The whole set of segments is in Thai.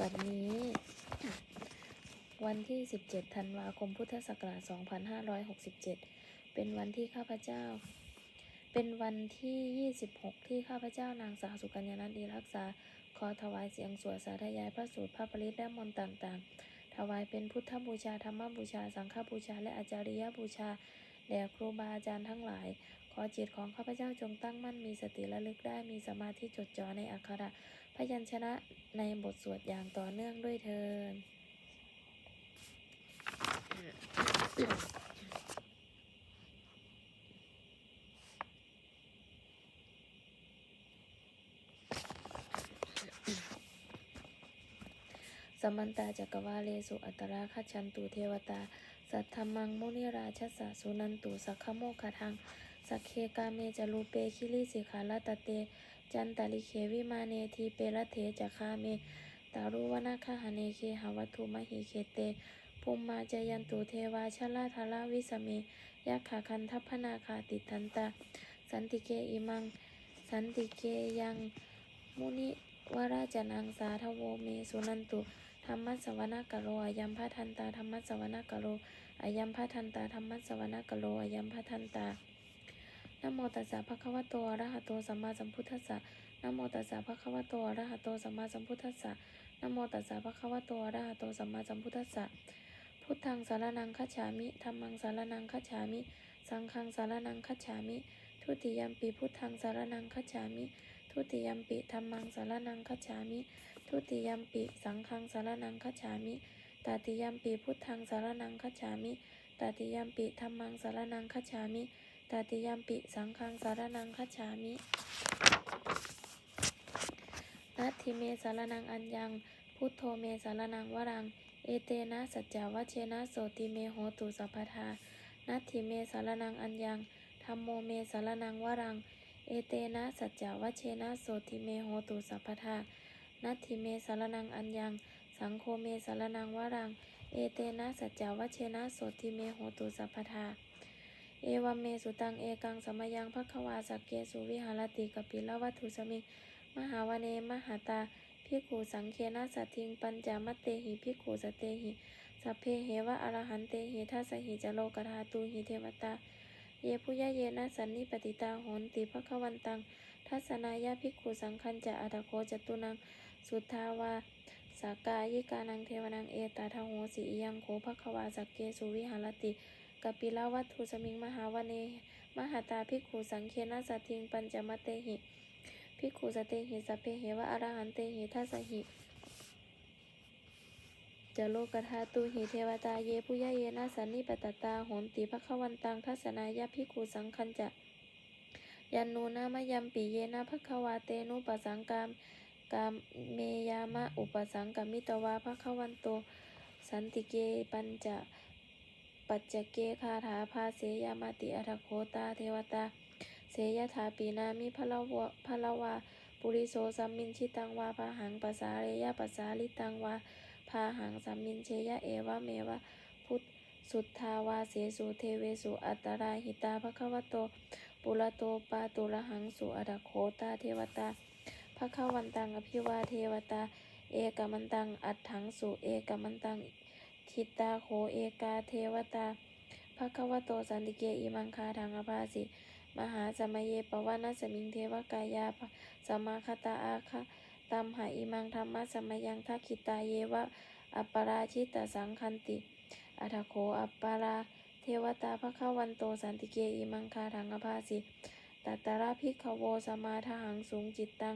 บัดนี้ วันที่ 17 ธันวาคม พุทธศักราช 2567 เป็นวันที่ข้าพเจ้า เป็นวันที่ 26 ที่ข้าพเจ้านางสาวสุกัญญานันดีรักษา ขอถวายเสียงสวดสาธยายพระสูตรพระปริตและมนต์ต่างๆ ถวายเป็นพุทธบูชา ธรรมบูชา สังฆบูชา และอาจาริยบูชา แด่ครูบาอาจารย์ทั้งหลาย ขอจิตของข้าพเจ้าจงตั้งมั่นมีสติระลึกได้มีสมาธิจดจ่อในอักขระ ยัญชนะในบทสวดอย่างต่อเนื่องด้วยเทินสมันตาจักรวาเลสุอัตราคัจฉันตุเทวตา สัทธมังมุนิราชสะสุนันตุสักขโมคทัง สักเคกาเมจลูเปคิริสิขาลตเต จันตาลิเควิมาเนทีเปรเทจะคาเมตารุวนาคหเนเคหวัตถุมหิเคเตภูมิมาจยันตุเทวาชลาทาราวิสเมยักขาคันทัพพนาคาติทันตา สันติเกอิมัง สันติเกยังมุนิวราจนังสาทโวเมสุนันตุธรรมสสวนกโลอายัมพะทันตาธรรมสสวนกโลอายัมพะทันตาธรรมสสวนกโลอายัมพะทันตา นะโมตัสสะภะคะวะโตอะระหะโตสัมมาสัมพุทธัสสะนะโมตัสสะภะคะวะโตอะระหะโตสัมมาสัมพุทธัสสะนะโมตัสสะภะคะวะโตอะระหะโตสัมมาสัมพุทธัสสะ พุทธังสารนังคัจฉามิธัมมังสารนังคัจฉามิ สังฆังสารนังคัจฉามิ ทุติยัมปิพุทธังสารนังคัจฉามิ ทุติยัมปิธัมมังสารนังคัจฉามิ ทุติยัมปิสังฆังสารนังคัจฉามิตาติยัมปิพุทธังสารนังคัจฉามิตาติยัมปิธัมมังสารนังคัจฉามิ ตาติยัมปิสังฆังสารนังคัจฉามินัตถิเมสารนังอัญญัง พุทโธเมสารนังวรัง เอเตนะสัจจาวเชนะโสติเมโหตุสัพพทานัตถิเมสารนังอัญญังธัมโมเมสารนังวรัง เอเตนะสัจจาวเชนะโสติเมโหตุสัพพทานัตถิเมสารนังอัญญัง สังโฆเมสารนังวรัง เอเตนะสัจจาวเชนะโสติเมโหตุสัพพทา เอวัมเมสุตังเอกังสมยังพักวาสักเกสุวิหารติกปิลวัตถุสมิงมหาวเนมหาตาพิกขุสังเคนะสัตทิงปัญจามตเตหิพิกขุสเตหิสัพเพเหวะอรหันเตหิทัสหิจโลกธาตูหิเทวตา เยพุยะเยนะสันนิปติตาโหนติภควันตัง ทัศนายาภิกขุสังคัญจะอัตโคจตุนัง สุทธาวาสากายิกานังเทวนังเอตาทาโหสิยังโขภควาสักเกสุวิหารติ กปิลาวัตถุสมิงมหาวเน มหาตาภิกขุสังเคนะสัตทิงปัญจมเตหิภิกขุสเตหิสัพเพเหวะอรหันเตหิทัสหิจะโลกธาตุหิเทวตาเยปุยะเยนะสันนิปตตาโหนติภควันตังทัศนายาภิกขุสังคัญจะยันนูนามยัมปิเยนะภควาเตนุปสังกามกามเมยามะอุปสังกมิตวาภควันโต สันติเกปัญจะ ปัจจเกคาถาภาเสยามาติอัทโคตา เทวตา เสยถาปีนามิพละวะพะละวาปุริโสสัมมินชิตังวาพาหังปัสสาเรยะปัสสาลิตังวาพาหังสัมมินเชยะเอวะเมวะพุทธสุทธาวาเสสุเทเวสุอัตตราหิตาภควโต ปุระโตปาตุระหังสุอดาโคตาเทวตาภะคะวันตังอภิวาเทวตา เอกมันตังอัตถังสุเอกมันตัง ทิตาโคเอกาเทวตาภะคะวะโตสันติเกอิมังคาทังอภาสิมหาสมัยเยปวานาสมิงเทวกายาสมาคตาอาคะตัมหาอิมังธรรมะสมยังทักขิตาเยวะ อัปปราชิตสังคันติอัทโคอัปปาราเทวตาภคะขวันโตสันติเกอิมังคาทังอภาสิตัตตระพิกขโวสมาทหังสูงจิตตัง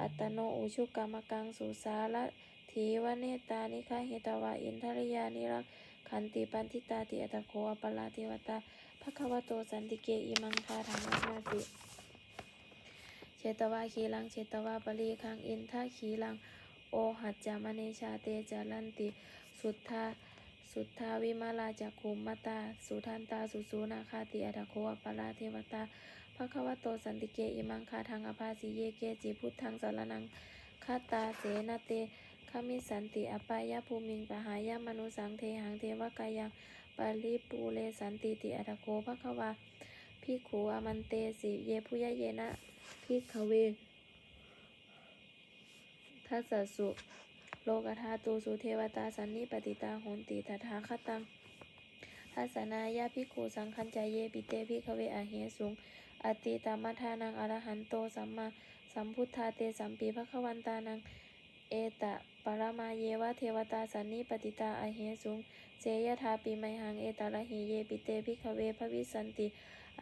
อัตโนอุชุกรรมกังสุสาละ ทีวเนตานิคาเหตวาอินทริยานิรักขันติปันทิตาติอัตโคอปลาเทวตาภควโตสันติเกอิมังคาทังอภาสิเชตวาขีลังเชตวาปรีคังอินทาขีลังโอหัจจามเนชาเตจารันติ สุทธาสุทธาวิมาลาจักขุมมตา สุทันตาสุสูนาคาติอัตโคอปลาเทวตาภควโตสันติเกอิมังคาทังอภาสิเยเกจิพุทธังสารนังคาตาเสนาเต ขมิสันติอปายาภูมิงปหายามนุสังเทหังเทวกายังปาลิปูเลสันติติอัตโคภควาพิขูอามันเตสิเยพุยะเยนะพิขเวทัสสุโลกธาตูสุเทวตาสันนิปติตาโหนติตถาคตังทัสนายาภิขุสังคัญจเยปิเตภิขเวอเหสุงอติตามัทานังอรหันโตสัมมาสัมพุทธาเตสัมปีภควันตานังเอตะ ปรมาเยวะเทวตาสันนิปติตาอเหสุงเสยทาปิไมหังเอตระหิเยปิเตภิกเวภวิสันติ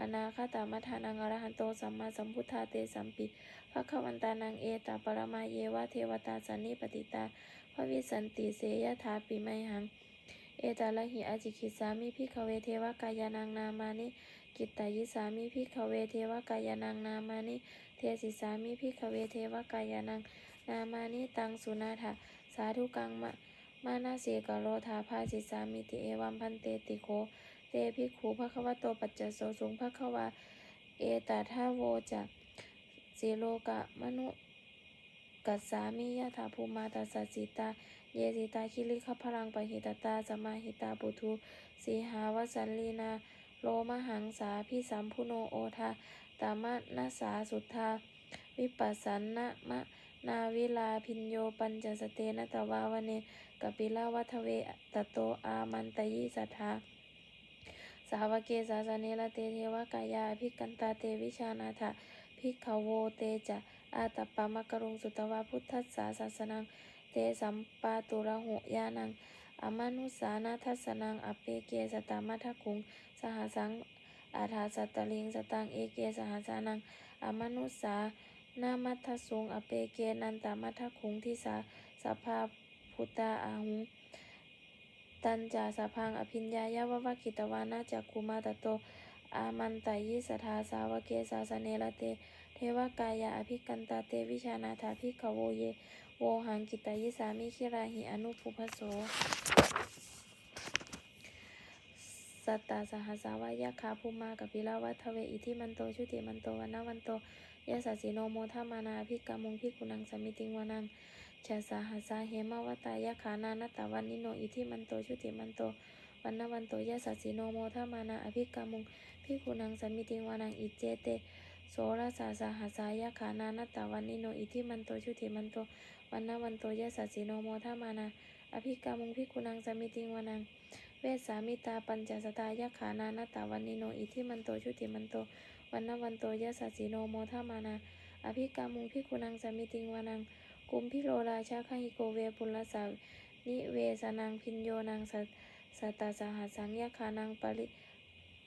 อนาคตามัทานังอรหันโตสัมมาสัมพุทธาเตสัมปิภควันตานังเอตาปรมาเยวะเทวตาสันนิปติตาภวิสันติเสยถาปิไมหัง เอตาลหิอาจิคิสามิพิขเวเทวกายานังนามานิกิตตายิสามิพิขเวเทวกายานังนามานิเทศิสามิพิขเวเทวกายานัง นามานิตังสุนาถาสาธุกังมะมานาเสกโรธาภาสิสามิติเอวัมพันเตติโค เตภิกขุภควโตปัจจโสสุงภควา เอตทาโวจะสีโลกะมนุกัสสามิยะถาภูมาตัสสิตา เยสิตาคิริขพรังปหิตตาสมาหิตาปุทุสีหาวสันลีนา โลมหังสาพิสัมพุโนโอทาตามะนาสาสุทธา วิปัสสันนะมะ นาวิลาพินโยปัญจสเตนะตวาวเนกปิลาวัทเวตโตอามันตยิสัทธาสาวกเกสาสเนลเตเทวกายาภิกันตาเตวิชานาถะภิกขโวเตจะอาตปปามะกรุงสุตวาพุทธัสสาสาสนังเตสัมปาตุระหุยานังอมานุสานาทัสสนังอเปเกสตามัทคุงสหสังอาทาสัตตลิงสตังเอเกสหสานังอมานุสา นามัทสุงอเปเกนันตามัทคุงทิสาสภาพุตตาอาหุงตันจาสะพังอภิญญายาววะคิตวานาจักคุมาตโต อามันตายิสทาสาวเกสาสเนลเต เทวกายาอภิกันตาเตวิชานาถาภิกขโวเย โวหังกิตายิสามิคิราหิอนุปุพโส สัตตาสหัสสาวายะคาภูมากปิลาวัทเวอิทิมันโตชุติมันโตวันนาวันโต ยะสัสสิโนโมทามานาภิกามุงภิกุนังสมิติงวานังชาสาหัสาเหมาวตายะขานานตาวันนิโนอิทิมันโตชุติมันโตวันนาวันโตยะสัสสิโนโมทามานาอภิกามุงภิกุนังสมิติงวานังอิเจเตโสรสาสาหัสายะขานานตาวันนิโนอิทิมันโตชุติมันโตวันนาวันโตยะสัสสิโนโมทามานาอภิกามุงภิกุนังสมิติงวานัง เวสามิตาปัญจสตายะขานานตาวันนิโนอิทิมันโตชุติมันโต วันนวันโตยะสัสสิโนโมทามานาอภิกามุงภิกุนังสมิติงวานังกุมพิโรราชาคหิโกเวปุลสานิเวสนังพินโยนังสัตสัตาสหัสังยคานังปริ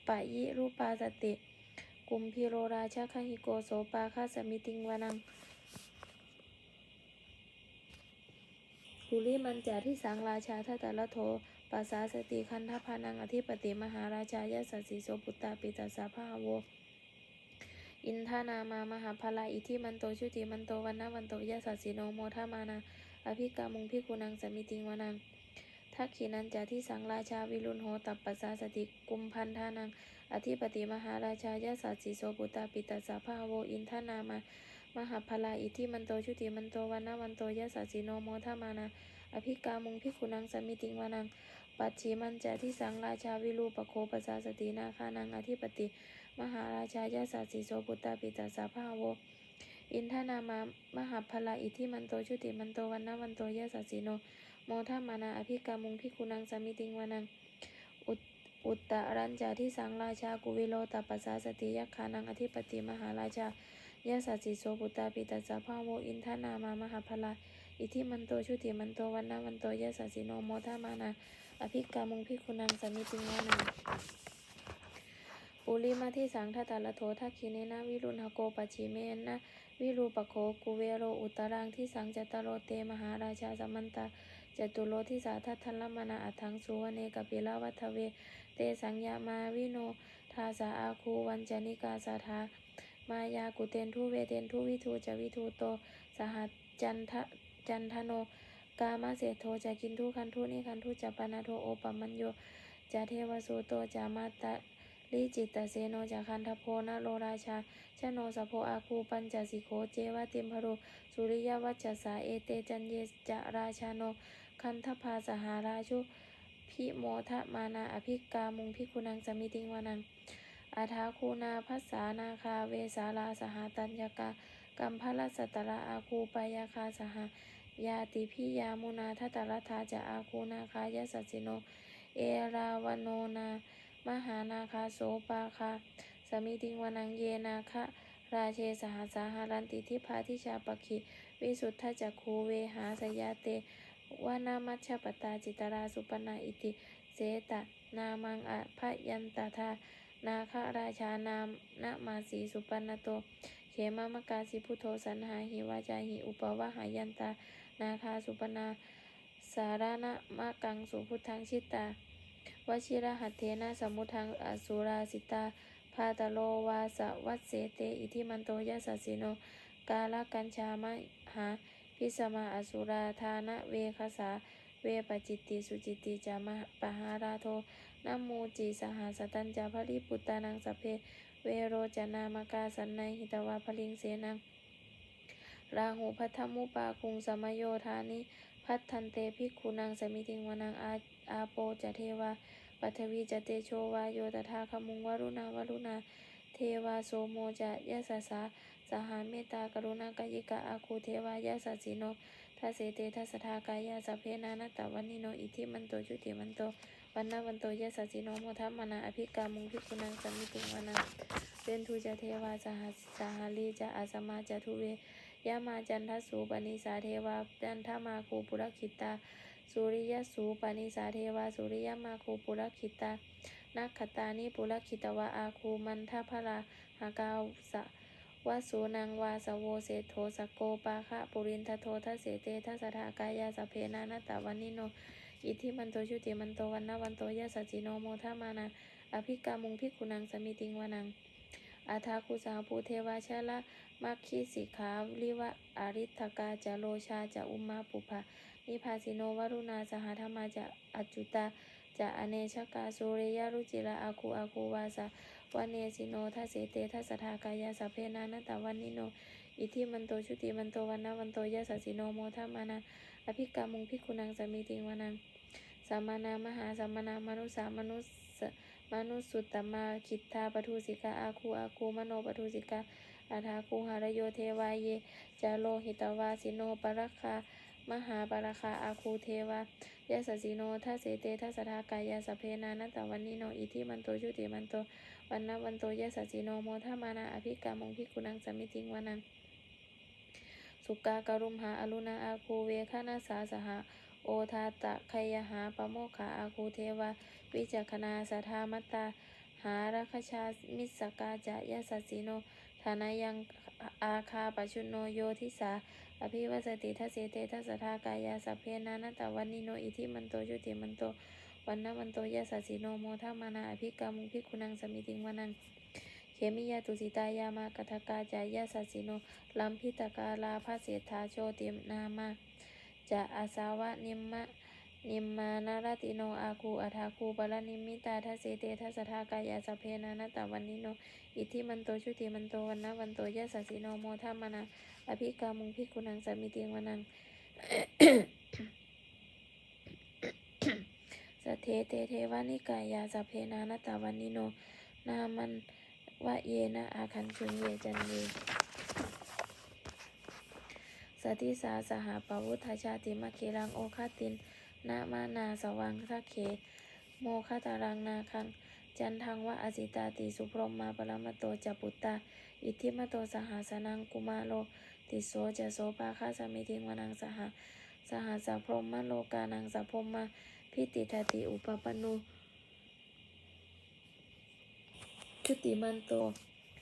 ปะยิรูปาสติ กุมพิโรราชาคหิโกโสปาคาสมิติงวานังภูริมันจาที่สังราชาทัตตะละโทปัสสาสติคันทพานังอธิปติมหาราชายะสัสสิโสปุตตาปิตัสสะพาโว อินทนามามหาภลาอิทิมันโตชุติมันโตวันนาวันโตยะสัสสิโนโมทามานาอภิกามุงพิกุนังสมิติงวานังทักขินันจาที่สังราชาวิรุณโหตัปปัสสาสติกุมพันธานัง อธิปติมหาราชายะสัสสิโสปุตตาปิตัสสะพาโวอินทนามามหาภลาอิทิมันโตชุติมันโตวันนาวันโตยะสัสสิโนโมทามานาอภิกามุงพิกุนังสมิติงวานัง ปัจฉิมันจาที่สังราชาวิรูปโคปัสสาสตินาคานังอธิปติ มหาราชายาสัสสิโสปุตตาปิตาสาภาโว อินทนามามหาพลาอิทิมันโตชุติมันโตวันนาวันโตยาสัสสิโน โมทามานาอภิกามุงพิคุนังสมิติงวานัง อุตตะรัญจาที่สังราชากุวิโลตปัสสาสติยักขานังอธิปติมหาราชายาสัสสิโสปุตตาปิตาสาภาโว อินทนามามหาพลาอิทิมันโตชุติมันโตวันนาวันโตยาสัสสิโนโมทามานาอภิกามุงพิคุนังสมิติงวานัง ปุริมาที่สังทตาละโททักขิเนนะวิรุณหโกปชิเมนะวิรูปโคกุเวโรอุตรังที่สังจตโรเตมหาราชาสมันตาจตุโลที่สาทัทธัลลมนาอัทังสุวเนกปิลาวัทเว เตสังยามาวิโนทาสาอาคูวันจนิกาสาธามายากุเตนทุเวเตนทุวิทูจวิทูโต สหจันทะจันทโน กามาเสโทจะกินทุคันทุนิคันทุจะปนาโทโอปมัญโยจะเทวสุโตจะมาตะ ลิจิตตเสโนจากคันทโพนะโลราชาชโนสโพอาคูปัญจสิโขเจวติมพรุสุริยวัจจสาเอเตจันเยจราชาโน คันทพาสหาราชุพิโมทะมานาอภิกามุงพิคุนังสมิติงวานังอาทาคูนาภัสสานาคาเวสาลาสหตัญญกากัมพลสัตระอาคูปายาคาสหยาติพิยามุนาทัตรัฐาจะอาคูนาคายสัสสิโน เอราวโนนา มหานาคาโสปาคาสมิติงวนังเยนาคะ ราเชสหสาหารันติทิพาทิชาปคิวิสุทธจักขูเวหาสยาเตวานามัชปตาจิตราสุปนาอิติ เสตะ นามังอะพยันตทานาคราชานามนะมาสีสุปนโต เขมามกาสิพุทโธสันหาหิวาจาหิอุปวะหายันตา นาคาสุปนา สารานะมะกังสุพุทธังชิตา วชิระหัตเทนะสมุทังอสุราสิตาพาตโลวาสวัสเสเต อิทิมันโตยะสัสสิโน กาลกัญชามหาพิสมาอสุราธานะเวคสาเวปจิตติสุจิตติจามะปหาราโทนะมูจิสหสตัญจาภริปุตตานังสเพ เวโรจนามกาสันในหิตวาพลิงเสนัง ราหูพัทธมุปาคุงสมโยธานิ พัทธันเตภิกขุนังสมิติงวนังอาอาโปจะเทวาปัทวีจะเตโชวาโยตถาคมุงวรุณาวรุณา เทวาโสโมจะยะสสาสหาเมตตากรุณากายิกะอาคูเทวายะสัสสิโนทัสเสเตทัสทากายาสัพเพนานัตตวันนิโนอิทิมันโตชุติมันโตวันนาวันโตยะสัสสิโนโมทัมมนาอภิกามุงภิกุนังสมิติงวนังเรนทูจะเทวาสหสหาลีจะอาสมาจะทุเว ยามาจันทสูปนิสาเทวาจันทมาคูปุรคิตา สุริยสูปนิสาเทวา สุริยมาคูปุรคิตา นักขตานิปุรคิตวะอาคูมันทพราหากาวสะวสูนังวาสโวเสโทสโกปาคะปุรินทโททัเสเตทัสสทากายาสเพนานัตตวันนิโน อิทิมันโตชุติมันโตวันนาวันโตยะสจิโนโมทามานาอภิกามุงพิกุนังสมิติงวานังอาทาคุสาภูเทวาชาละ มัคคิสิขาลิวะอาริทกาจะโลชาจะอุมมาปุภานิพาสิโนวรุณาสหธรรมาจะอัจจุตาจะอเนชกาสุริยรุจิระอาคูอาคูวาสาวันเนสิโนทัสเสเตทัสทากายาสเพนานัตตวันนิโน อิทิมันโตชุติมันโตวันนาวันโตยะสสิโนโมทามานาอภิกามุงพิกุนังสมิติงวานังสัมมานามหาสัมมนามนุสามนุสมนุสสุตตมาคิทธาปทุสิกาอาคูอาคูมโนปทุสิกา อาทาคูหารโยเทวาเยจาโลหิตวาสิโนปรัคคามหาปรัคคาอาคูเทวายะสสสิโนทัสเสเตทัสทากายาสเพนานัตตวันนิโนอิทิมันโตชุติมันโตวันนวันโตยะสสสิโนโมทามานาอภิกามงพิกุนังสมิติงวานังสุกากรุมหาอรุณาอาคูเวคานาสาสหาโอทาตะขยหาปโมขาอาคูเทวาวิจักขณาสัทธามัตตาหาราคชามิสกาจะยะสสสิโน ฐานายังอาคาปชุโนโยทิสา อภิวัสติทัสเสเตทัสสทากายาสัพเพนานัตตวันนิโนอิทิมันโตชุติมันโตวันนวันโตยะสัสิโนโมทามานาอภิกามุพิกุนังสมิติงวานัง เขมิยาตุสิตายามากทกาจายาสัสิโนลัมพิตกาลาภเสธาโชตินามาจะอาสาวะนิมมะ นิมมานารติโนอาคูอัฐาคูปรนิมิตาทัสเสเตทัสทากายาสพเพนานัตตวันนิโน อิทิมันโตชุติมันโตวันนะวันโตยะสัสิโนโมทามานาอภิกามุงพิกุนังสามิติงวานังสทเทเตเทวานิกายาสพเพนานัตตวันนิโน นามันวะเยนะอาคันชุนเยจันเยสติสาสหาปวุทธชาติมะเครังโอคาติน นามานาสวังทักเข โมคตารังนาคัง จันทังวะอสิตาติสุพรหมมาปรมตโตจะปุตตา อิทิมโตสหสนังกุมาโล ติโสจะโสปาคาสมิทิงวนังสหสหสัพพรหมโลกานังสัพพรหมาพิติทติอุปปนุชุติมันโต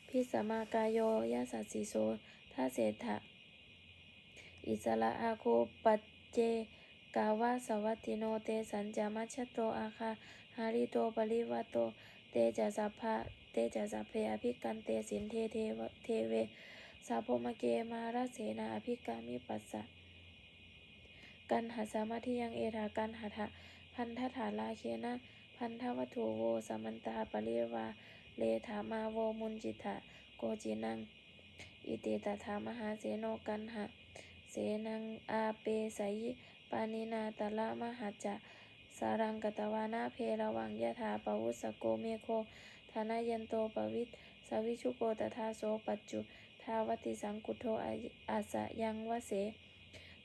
พิสมากายโยยาสัสสิโสทัสเสถะอิสระอาโคปัจเจ กาวาสวัติโนเตสัญจามัชโตอาคาหาริโตปริวัตโต เตจะสัพพะเตจะสัพเพอภิกันเตสินเทเทเทเวสาโพมเกมาราเสนาอภิกามิปัสสะกันหาสามาธิยังเอรากันหะพันธถาลาเคนะพันธวัตถุโวสมันตาปริวาเลถามาโวมุนจิตะโกจินัง อิติตถามหาเสโนกันหะเสนังอาเปสยิ ปานินาตละมหัจจะสารังกตวานาเพระวังยะถาปวุสโกเมโคธนายันโตปวิทสวิชุโกตถาโสปัจจุทาวติสังกุโทอาอาสะยังวะเส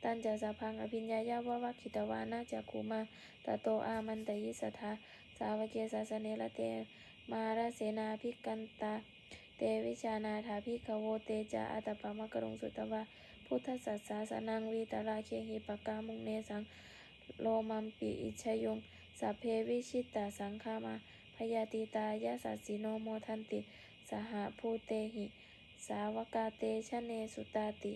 ตันจะสะพังอภิญญายาวะวะคิตวานาจักขุมาตโตอามันตยิสทาสาวเกสาสเนละเตมาราเสนาภิกันตา เตวิชานาถาภิกขโวเตจาอัตปามะกรุงสุตวะ พุทธศาสาสนังวีตราเคหิปกามุงเนสังโลมัมปิอิชยงสัพเพวิชิตตาสังฆามาพยาติตายาสัสสิโนโมทันติ สหภูเตหิ สาวกาเตชะเนสุตาติ